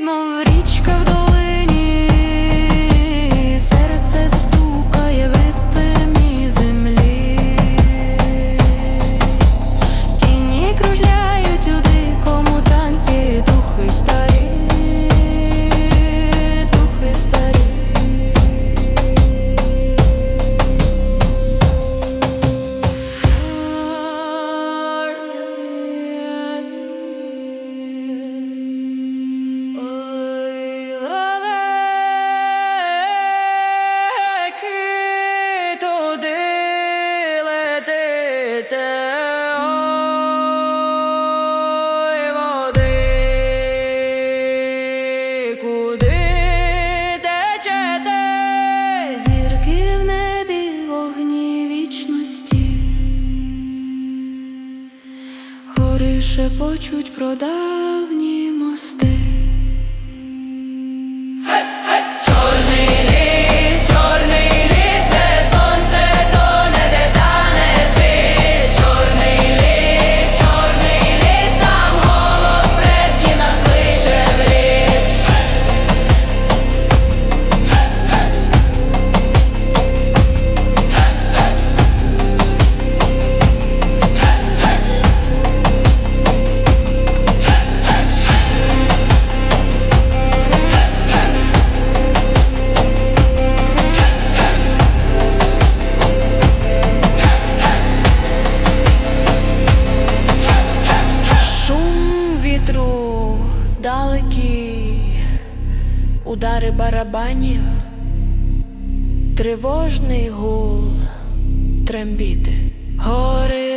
More. куди течете зірки в небі, вогні вічності, Хори шепочуть продав. Далекий, удари барабанів, тривожний гул трембіти. Гори.